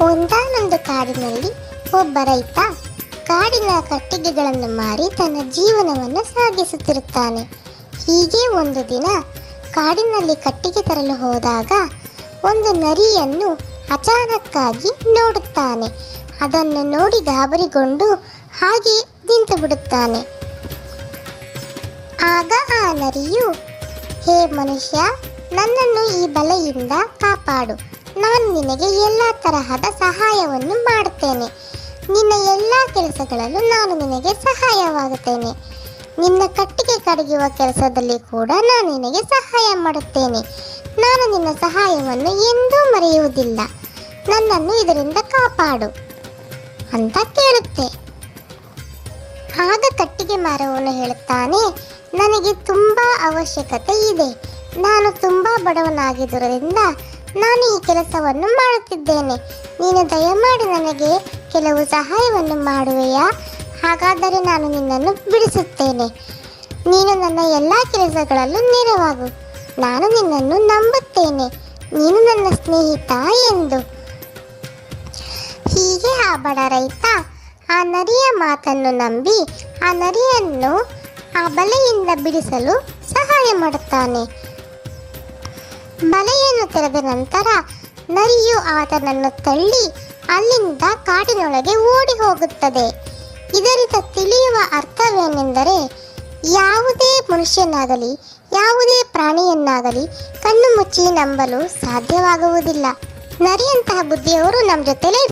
ಒಂದಾನೊಂದು ಕಾಡಿನಲ್ಲಿ ಒಬ್ಬ ರೈತ ಕಾಡಿನ ಕಟ್ಟಿಗೆಗಳನ್ನು ಮಾರಿ ತನ್ನ ಜೀವನವನ್ನು ಸಾಗಿಸುತ್ತಿರುತ್ತಾನೆ. ಹೀಗೆ ಒಂದು ದಿನ ಕಾಡಿನಲ್ಲಿ ಕಟ್ಟಿಗೆ ತರಲು ಹೋದಾಗ ಒಂದು ನರಿಯನ್ನು ಅಚಾನಕ್ಕಾಗಿ ನೋಡುತ್ತಾನೆ. ಅದನ್ನು ನೋಡಿ ಗಾಬರಿಗೊಂಡು ಹಾಗೆ ನಿಂತು ಬಿಡುತ್ತಾನೆ. ಆಗ ಆ ನರಿಯು, ಹೇ ಮನುಷ್ಯ, ನನ್ನನ್ನು ಈ ಬಲೆಯಿಂದ ಕಾಪಾಡು. ನಾನು ನಿನಗೆ ಎಲ್ಲ ತರಹದ ಸಹಾಯವನ್ನು ಮಾಡುತ್ತೇನೆ ನಿನ್ನ ಎಲ್ಲ ಕೆಲಸಗಳಲ್ಲೂ ನಾನು ನಿನಗೆ ಸಹಾಯವಾಗುತ್ತೇನೆ. ನಿನ್ನ ಕಟ್ಟಿಗೆ ಕಡಗುವ ಕೆಲಸದಲ್ಲಿ ಕೂಡ ನಾನು ನಿನಗೆ ಸಹಾಯ ಮಾಡುತ್ತೇನೆ. ನಾನು ನಿನ್ನ ಸಹಾಯವನ್ನು ಎಂದೂ ಮರೆಯುವುದಿಲ್ಲ. ನನ್ನನ್ನು ಇದರಿಂದ ಕಾಪಾಡು ಅಂತ ಕೇಳುತ್ತೆ. ಆಗ ಕಟ್ಟಿಗೆ ಮಾರವನು ಹೇಳುತ್ತಾನೆ, ನನಗೆ ತುಂಬ ಅವಶ್ಯಕತೆ ಇದೆ. ನಾನು ತುಂಬ ಬಡವನಾಗಿದ್ದರಿಂದ ನಾನು ಈ ಕೆಲಸವನ್ನು ಮಾಡುತ್ತಿದ್ದೇನೆ. ನೀನು ದಯಮಾಡಿ ನನಗೆ ಕೆಲವು ಸಹಾಯವನ್ನು ಮಾಡುವೆಯಾ? ಹಾಗಾದರೆ ನಾನು ನಿನ್ನನ್ನು ಬಿಡಿಸುತ್ತೇನೆ. ನೀನು ನನ್ನ ಎಲ್ಲ ಕೆಲಸಗಳಲ್ಲೂ ನೆರವಾಗು. ನಾನು ನಿನ್ನನ್ನು ನಂಬುತ್ತೇನೆ. ನೀನು ನನ್ನ ಸ್ನೇಹಿತ ಎಂದು. ಹೀಗೆ ಆ ಬಡ ರೈತ ಆ ನರಿಯ ಮಾತನ್ನು ನಂಬಿ ಆ ನರಿಯನ್ನು ಆ ಬಲೆಯಿಂದ ಬಿಡಿಸಲು ಸಹಾಯ ಮಾಡುತ್ತಾನೆ. ಬಲೆಯನ್ನು ತೆರೆದ ನಂತರ ನರಿಯು ಆತನನ್ನು ತಳ್ಳಿ ಅಲ್ಲಿಂದ ಕಾಡಿನೊಳಗೆ ಓಡಿ ಹೋಗುತ್ತದೆ ಇದರಿಂದ ತಿಳಿಯುವ ಅರ್ಥವೇನೆಂದರೆ ಯಾವುದೇ ಮನುಷ್ಯನಾಗಲಿ, ಯಾವುದೇ ಪ್ರಾಣಿಯನ್ನಾಗಲಿ ಕಣ್ಣು ಮುಚ್ಚಿ ನಂಬಲು ಸಾಧ್ಯವಾಗುವುದಿಲ್ಲ. ನರಿಯಂತಹ ಬುದ್ಧಿಯವರು ನಮ್ಮ ಜೊತೆಲೇ